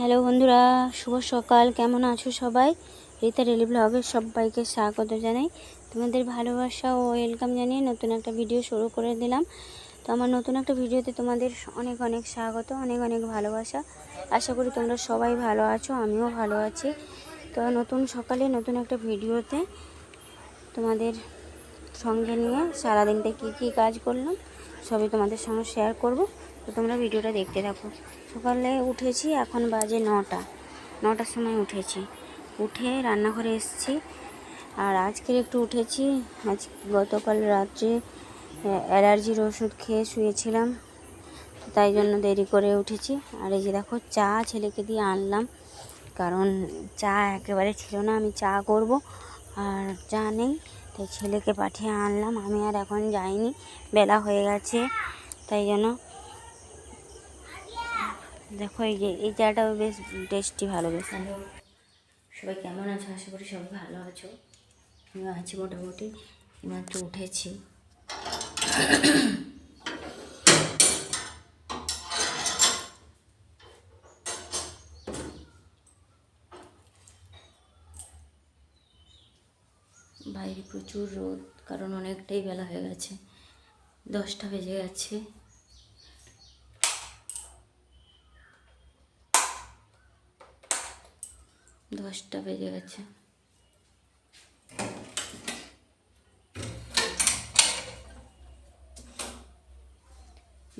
Hello বন্ধুরা, শুভ সকাল। কেমন আছো সবাই? রীতা রেলি ব্লগের সবাইকে স্বাগত জানাই। তোমাদের ভালোবাসা ও ওয়েলকাম জানিয়ে নতুন একটা ভিডিও শুরু করে দিলাম। তো আমার নতুন একটা ভিডিওতে তোমাদের অনেক অনেক স্বাগত, অনেক অনেক ভালোবাসা। আশা করি তোমরা সবাই ভালো আছো, আমিও ভালো আছি। তো নতুন সকালে নতুন একটা ভিডিওতে তোমাদের সঙ্গে নিয়ে সারাদিনটা কী কী কাজ করলাম, সবই তোমাদের সঙ্গে শেয়ার করব। তো তোমরা ভিডিওটা দেখতে থাকো। সকালে উঠেছি, এখন বাজে নটা। নটার সময় উঠেছি। উঠে রান্নাঘরে এসেছি। আর আজকের একটু উঠেছি। আজ গতকাল রাত্রে অ্যালার্জির ওষুধ খেয়ে শুয়েছিলাম। তাই জন্য দেরি করে উঠেছি। আর এই যে দেখো, চা ছেলেকে দিয়ে আনলাম। কারণ চা একেবারে ছিল না, আমি চা করব। আর চা নেই, তাই ছেলেকে পাঠিয়ে আনলাম। আমি আর এখন যাইনি। বেলা হয়ে গেছে, তাই জন্য দেখো, এই যে, এই চাটাও বেশ টেস্টি ভালো, বেশ সবাই কেমন আছো? আশা করি সবাই ভালো আছো। আমি আছি মোটামুটি। মাত্র উঠেছি। বাইরে প্রচুর রোদ, কারণ অনেকটাই বেলা হয়ে গেছে। দশটা বেজে গেছে। দশটা বেজে গেছে।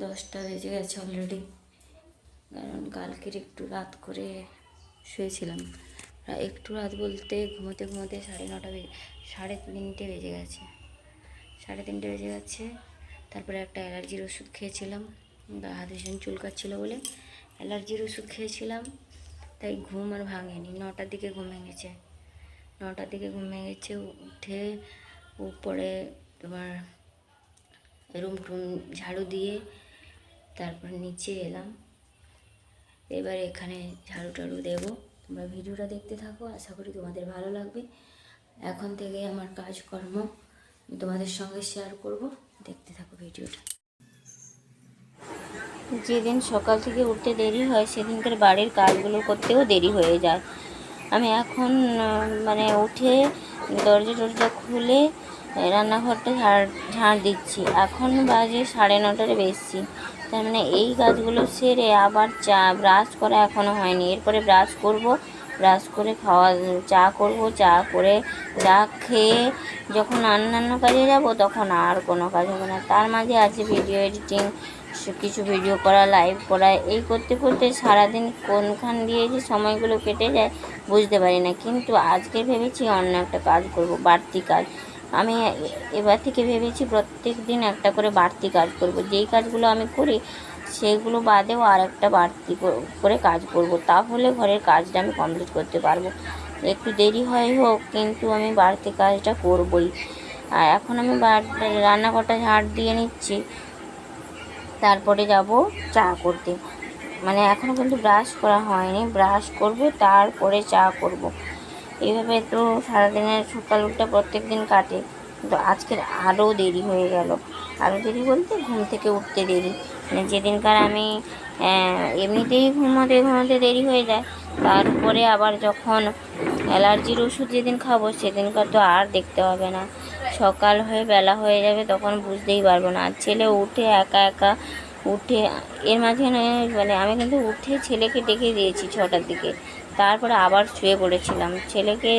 দশটা বেজে গেছে অলরেডি কারণ কালকের একটু রাত করে শুয়েছিলাম। একটু রাত বলতে ঘুমোতে ঘুমোতে সাড়ে নটা বেজে, সাড়ে তিনটে বেজে গেছে। সাড়ে তিনটে বেজে গেছে। তারপরে একটা অ্যালার্জির ওষুধ খেয়েছিলাম। গা হাতে ভীষণ চুলকাচ্ছিলো বলে। অ্যালার্জির ওষুধ খেয়েছিলাম। তাই ঘুম আর ভাঙেনি। নটার দিকে ঘুম ভেঙেছে নটার দিকে ঘুম ভেঙেছে উঠে উপরে তোমার রুম টুম ঝাড়ু দিয়ে তারপর নিচে এলাম। এবার এখানে ঝাড়ু টাড়ু দেবো। তোমরা ভিডিওটা দেখতে থাকো, আশা করি তোমাদের ভালো লাগবে। এখন থেকে আমার কাজকর্ম তোমাদের সঙ্গে শেয়ার করব। দেখতে থাকো ভিডিওটা। যেদিন সকাল থেকে উঠতে দেরি হয়, সেদিনকার বাড়ির কাজগুলো করতেও দেরি হয়ে যায়। আমি এখন মানে উঠে দরজা টরজা খুলে রান্নাঘরটা ঝাড় ঝাড় দিচ্ছি। এখন বাজে সাড়ে নটার বেশি। তার মানে এই কাজগুলো সেরে আবার চা, ব্রাশ করা এখনও হয়নি। এরপরে ব্রাশ করব, ব্রাশ করে খাওয়া, চা করব, চা করে চা খেয়ে যখন অন্যান্য কাজে যাব, তখন আর কোনো কাজ হবে না। তার মাঝে আছে ভিডিও এডিটিং কিছু ভিডিও করা লাইভ করা, এই করতে করতে সারাদিন কোনখান দিয়ে যে সময়গুলো কেটে যায় বুঝতে পারি না। কিন্তু আজকে ভেবেছি অন্য একটা কাজ করব, বাড়তি কাজ। আমি এবার থেকে ভেবেছি প্রত্যেক দিন একটা করে বাড়তি কাজ করব। যেই কাজগুলো আমি করি, সেগুলো বাদেও আর একটা বাড়তি করে কাজ করব। তাহলে ঘরের কাজটা আমি কমপ্লিট করতে পারব। একটু দেরি হয় হোক, কিন্তু আমি বাড়তি কাজটা করবই। আর এখন আমি রান্নাঘরটা ঝাড় দিয়ে নিচ্ছি। তারপরে যাব চা করতে। মানে এখনও কিন্তু ব্রাশ করা হয়নি। ব্রাশ করব, তারপরে চা করব। এইভাবে তো সারাদিনের সকালটা প্রত্যেক দিন কাটে। কিন্তু আজকের আরও দেরি হয়ে গেল। আরও দেরি বলতে ঘুম থেকে উঠতে দেরি। মানে যেদিনকার আমি এমনিতেই ঘুমাতে ঘুমাতে দেরি হয়ে যায় তার উপরে আবার যখন অ্যালার্জির ওষুধ যেদিন খাব, সেদিনকার তো আর দেখতে হবে না। সকাল হয়ে বেলা হয়ে যাবে তখন বুঝতেই পারব না। আর ছেলে উঠে একা একা উঠে, এর মাঝখানে মানে আমি কিন্তু উঠে ছেলেকে ডেকে দিয়েছি ছটার দিকে। তারপরে আবার শুয়ে পড়েছিলাম। ছেলেকে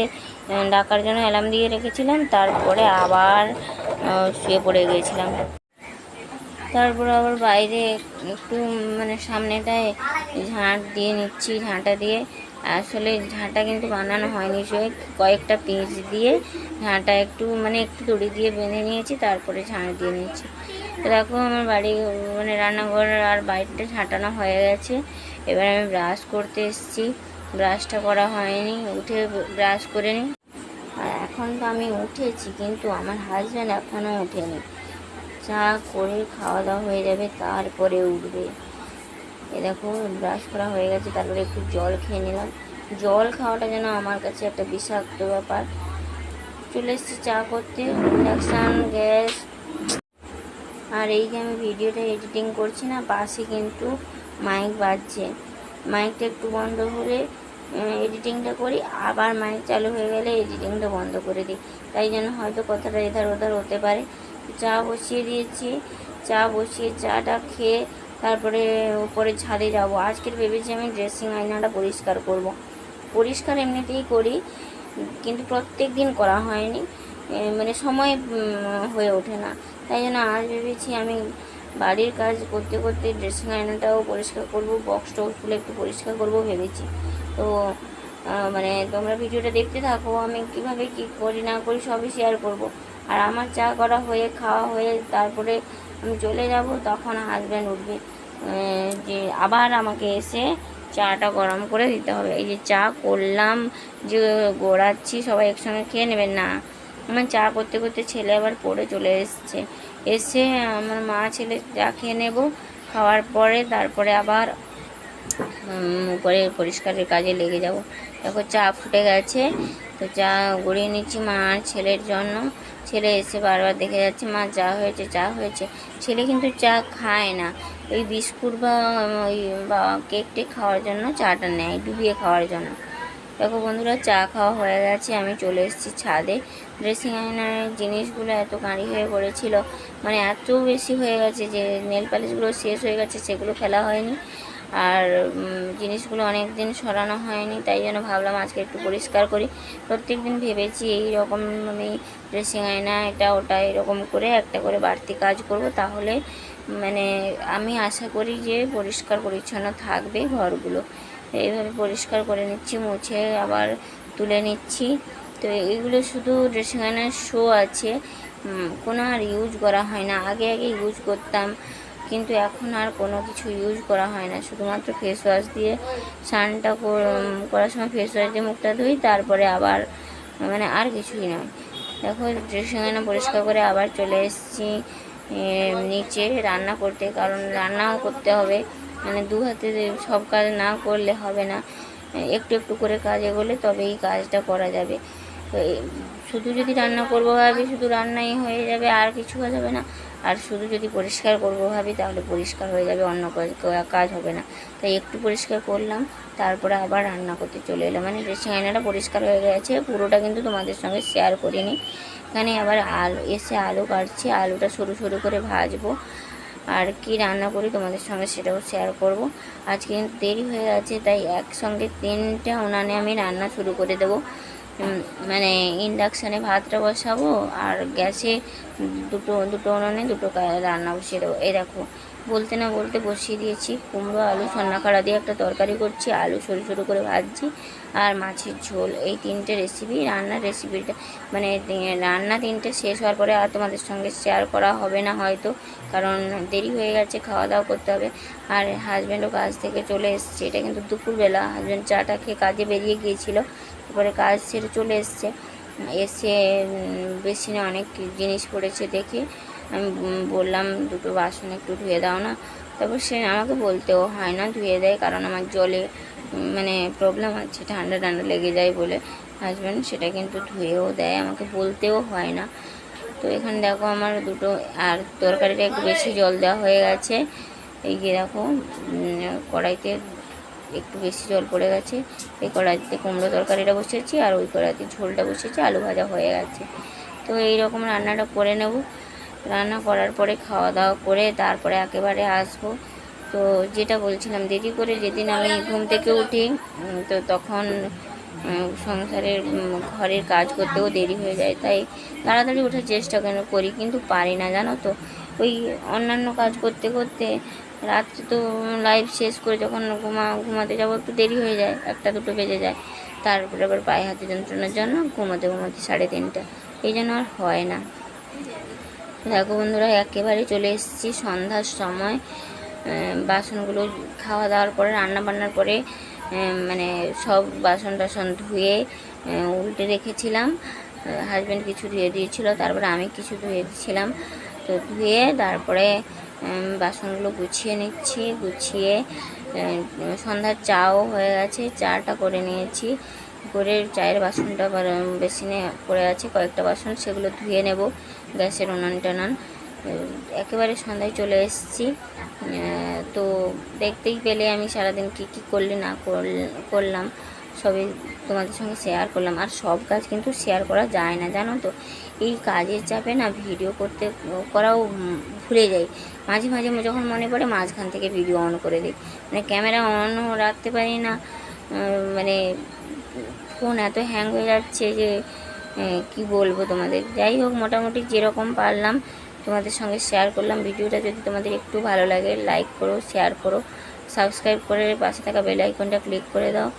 ডাকার জন্য অ্যালার্ম দিয়ে রেখেছিলাম, তারপরে আবার শুয়ে পড়ে গিয়েছিলাম। তারপর আবার বাইরে একটু মানে সামনেটায় ঝাঁট দিয়ে নিচ্ছি, ঝাঁটা দিয়ে আসলে ঝাঁটা কিন্তু বানানো হয়নি, সে কয়েকটা পিস দিয়ে ঝাঁটা একটু মানে একটু দড়ি দিয়ে বেঁধে নিয়েছি, তারপরে ঝাঁট দিয়ে নিয়েছি দেখো আমার বাড়ি মানে রান্নাঘর আর বাইরটা ঝাঁটানো হয়ে গেছে। এবার আমি ব্রাশ করতে এসেছি। ব্রাশটা করা হয়নি, উঠে ব্রাশ করে নিই। আর এখন তো আমি উঠেছি, কিন্তু আমার হাজব্যান্ড এখনও ওঠেনি। চা করে খাওয়া দাওয়া হয়ে যাবে, তারপরে উঠবে। এ দেখো ব্রাশ করা হয়ে গেছে, তারপরে একটু জল খেয়ে নিলাম। জল খাওয়াটা যেন আমার কাছে একটা বিষাক্ত ব্যাপার। চলে এসেছি চা করতে, ইন্ডাকশান, গ্যাস। আর এই যে আমি ভিডিওটা এডিটিং করছি না, পাশে কিন্তু মাইক বাজছে। মাইকটা একটু বন্ধ হলে এডিটিংটা করি, আবার মাইক চালু হয়ে গেলে এডিটিংটা বন্ধ করে দিই। তাই জন্য হয়তো কথাটা এধার ওধার হতে পারে। চা বসিয়ে দিয়েছি, চা বসিয়ে, চাটা খেয়ে তারপরে উপরে ছাদে যাব। আজকের ভেবেছি আমি ড্রেসিং আয়নাটা পরিষ্কার করব। পরিষ্কার এমনিতেই করি, কিন্তু প্রত্যেক দিন করা হয়নি। মানে সময় হয়ে ওঠে না। তাই জন্য আজ ভেবেছি আমি বাড়ির কাজ করতে করতে ড্রেসিং আয়নাটাও পরিষ্কার করব বক্স টক্স টক্সগুলো একটু পরিষ্কার করব ভেবেছি। তো মানে তোমরা ভিডিওটা দেখতে থাকো, আমি কীভাবে কি করি না করি সবই শেয়ার করব। আর আমার চা করা হয়ে, খাওয়া হয়ে, তারপরে আমি চলে যাব, তখন হাজব্যান্ড উঠবে যে আবার আমাকে এসে চাটা গরম করে দিতে হবে। এই যে চা করলাম, যে গোড়াচ্ছি, সবাই একসঙ্গে খেয়ে নেবেন না। আমার চা করতে করতে ছেলে আবার পড়ে চলে এসছে। এসে আমার মা ছেলে চা খেয়ে নেব, খাওয়ার পরে তারপরে আবার করে পরিষ্কারের কাজে লেগে যাব। দেখো চা ফুটে গেছে। তো চা গড়িয়ে নিচ্ছি মা আর ছেলের জন্য। ছেলে এসে বারবার দেখে যাচ্ছে, মা চা হয়েছে চা হয়েছে। ছেলে কিন্তু চা খায় না। ওই বিস্কুট বা, ওই, বা কেক টেক খাওয়ার জন্য চাটা নেয়, ডুবিয়ে খাওয়ার জন্য। দেখো বন্ধুরা, চা খাওয়া হয়ে গেছে। আমি চলে এসেছি ছাদে। ড্রেসিং আয়নার জিনিসগুলো এত কাঁড়ি হয়ে পড়েছিল। মানে এত বেশি হয়ে গেছে যে নেল পালিশগুলো শেষ হয়ে গেছে, সেগুলো ফেলা হয়নি। আর জিনিসগুলো অনেক দিন সরানো হয়নি, তাই জন্য ভাবলাম আজকে একটু পরিষ্কার করি। প্রত্যেক দিন ভেবেছি এই রকম আমি ড্রেসিং আয়না, এটা ওটা এরকম করে একটা করে বাড়তি কাজ করব, তাহলে মানে আমি আশা করি যে পরিষ্কার পরিচ্ছন্ন থাকবে ঘরগুলো। এইভাবে পরিষ্কার করে নিচ্ছি, মুছে আবার তুলে নিচ্ছি। তো এগুলো শুধু ড্রেসিং আয়নার শো আছে কোনো আর ইউজ করা হয় না। আগে আগে ইউজ করতাম কিন্তু এখন আর কোনো কিছু ইউজ করা হয় না। শুধুমাত্র ফেস ওয়াশ দিয়ে স্নানটা করার সময় ফেস ওয়াশ দিয়ে মুখটা ধুই, তারপরে আবার মানে আর কিছুই নয়। দেখো ড্রেসিং আয়না পরিষ্কার করে আবার চলে এসেছি নিচে রান্না করতে। কারণ রান্নাও করতে হবে। মানে দু হাতে সব কাজ না করলে হবে না। একটু একটু করে কাজ এগোলে তবে এই কাজটা করা যাবে। শুধু যদি রান্না করব ভাবি, শুধু রান্নাই হয়ে যাবে, আর কিছু কাজ হবে না। আর শুধু যদি পরিষ্কার করব ভাবি, তাহলে পরিষ্কার হয়ে যাবে, অন্য কাজ- হবে না। তাই একটু পরিষ্কার করলাম, তারপরে আবার রান্না করতে চলে এলাম। মানে ড্রেসিং আয়নাটা পরিষ্কার হয়ে গেছে, পুরোটা কিন্তু তোমাদের সঙ্গে শেয়ার করিনি। এখানে আবার আলু এসে আলু কাটছি, আলুটা সরু সরু করে ভাজবো। আর কি রান্না করি তোমাদের সঙ্গে সেটাও শেয়ার করব। আজকে কিন্তু দেরি হয়ে গেছে, তাই একসঙ্গে তিনটা উনানে আমি রান্না শুরু করে দেবো। মানে ইন্ডাকশানে ভাতটা বসাবো আর গ্যাসে দুটো দুটো উনানে দুটো রান্না বসিয়ে দেবো। এই দেখো, বলতে না বলতে বসিয়ে দিয়েছি। কুমড়ো, আলু সন্নাকাড়া দিয়ে একটা তরকারি করছি, আলু সরু সরু করে ভাজছি আর মাছের ঝোল। এই তিনটে রেসিপি রান্নার রেসিপিটা মানে রান্না তিনটে শেষ হওয়ার পরে আর তোমাদের সঙ্গে শেয়ার করা হবে না হয়তো, কারণ দেরি হয়ে গেছে খাওয়া দাওয়া করতে হবে। আর হাজব্যান্ডও কাজ থেকে চলে এসছে। এটা কিন্তু দুপুরবেলা হাজব্যান্ড চাটা খেয়ে কাজে বেরিয়ে গিয়েছিল। তারপরে কাজ ছেড়ে চলে এসছে। এসে বেসিনে অনেক জিনিস পড়েছে দেখে। আমি বললাম, দুটো বাসন একটু ধুয়ে দাও না। তারপর সে আমাকে বলতেও হয় না, ধুয়ে দেয় কারণ আমার জলে মানে প্রবলেম আছে, ঠান্ডা ঠান্ডা লেগে যায় বলে। হাজব্যান্ড সেটা কিন্তু ধুয়েও দেয়, আমাকে বলতেও হয় না। তো এখানে দেখো আমার দুটো, আর তরকারিটা একটু বেশি জল দেওয়া হয়ে গেছে। এই গিয়ে দেখো কড়াইতে একটু বেশি জল পড়ে গেছে। এই কড়াইতে কুমড়ো তরকারিটা বসেছি আর ওই কড়াইতে ঝোলটা বসেছি আলু ভাজা হয়ে গেছে। তো এই রকম রান্নাটা করে নেব। রান্না করার পরে খাওয়া দাওয়া করে তারপরে একেবারে আসব। তো যেটা বলছিলাম, দেরি করে যেদিন আমি ঘুম থেকে উঠি তো তখন সংসারের ঘরের কাজ করতেও দেরি হয়ে যায়। তাই তাড়াতাড়ি ওঠার চেষ্টা কেন করি? কিন্তু পারি না, জানো তো। ওই অন্যান্য কাজ করতে করতে রাত্রে তো লাইভ শেষ করে যখন ঘুমা, ঘুমাতে যাব একটু দেরি হয়ে যায়, একটা দুটো বেজে যায়। তারপরে আবার পায়ে হাতে যন্ত্রণার জন্য ঘুমাতে ঘুমাতে সাড়ে তিনটা। এই জন্য আর হয় না। দেখো বন্ধুরা, একেবারে চলে এসেছি সন্ধ্যার সময়। বাসনগুলো খাওয়া দাওয়ার পরে রান্না বান্নার পরে মানে সব বাসন টাসন ধুয়ে উল্টে রেখেছিলাম। হাজব্যান্ড কিছু ধুয়ে দিয়েছিল, তারপরে আমি কিছু ধুয়ে দিয়েছিলাম। তো ধুয়ে তারপরে বাসনগুলো গুছিয়ে নিচ্ছি। গুছিয়ে সন্ধ্যার চাও হয়ে গেছে, চাটা করে নিয়েছি। করে চায়ের বাসনটা বেসিনে পড়ে আছে, কয়েকটা বাসন, সেগুলো ধুয়ে নেব গ্যাসের উনান টানান। একেবারে সন্ধ্যায় চলে এসেছি। তো দেখতেই পেলে আমি সারাদিন কী কী করলে না করল- করলাম। সবই তোমাদের সঙ্গে শেয়ার করলাম। আর সব কাজ কিন্তু শেয়ার করা যায় না, জানো তো? এই কাজের চাপে না ভিডিও করতে, করাও ভুলে যাই। মাঝে মাঝে যখন মনে পড়ে মাঝখান থেকে ভিডিও অন করে দিই। মানে ক্যামেরা অন রাখতে পারি না। মানে ফোন এত হ্যাং হয়ে যাচ্ছে যে কি বলব তোমাদের? যাই হোক, মোটামুটি যেরকম পারলাম তোমাদের সঙ্গে শেয়ার করলাম। ভিডিওটা যদি তোমাদের একটু ভালো লাগে লাইক করো শেয়ার করো সাবস্ক্রাইব করে পাশে থাকা বেল আইকনটা ক্লিক করে দাও।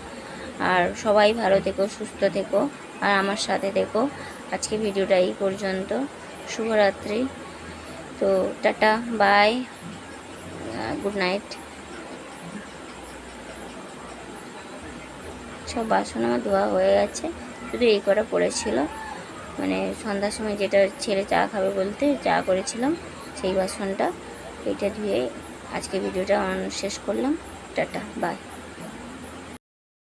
আর সবাই ভালো থেকো, সুস্থ থেকো, আর আমার সাথে থেকো। আজকে ভিডিওটা এই পর্যন্ত। শুভরাত্রি। তো টাটা, বাই। Good night. সব বাসন আমার ধোয়া হয়ে গেছে। শুধু এই কটা পড়েছিল। মানে সন্ধ্যার সময় যেটা ছেলে চা খাবে বলতে চা করেছিলাম, সেই বাসনটা। এইটা ধুয়ে আজকে ভিডিওটা শেষ করলাম। Tata, bye.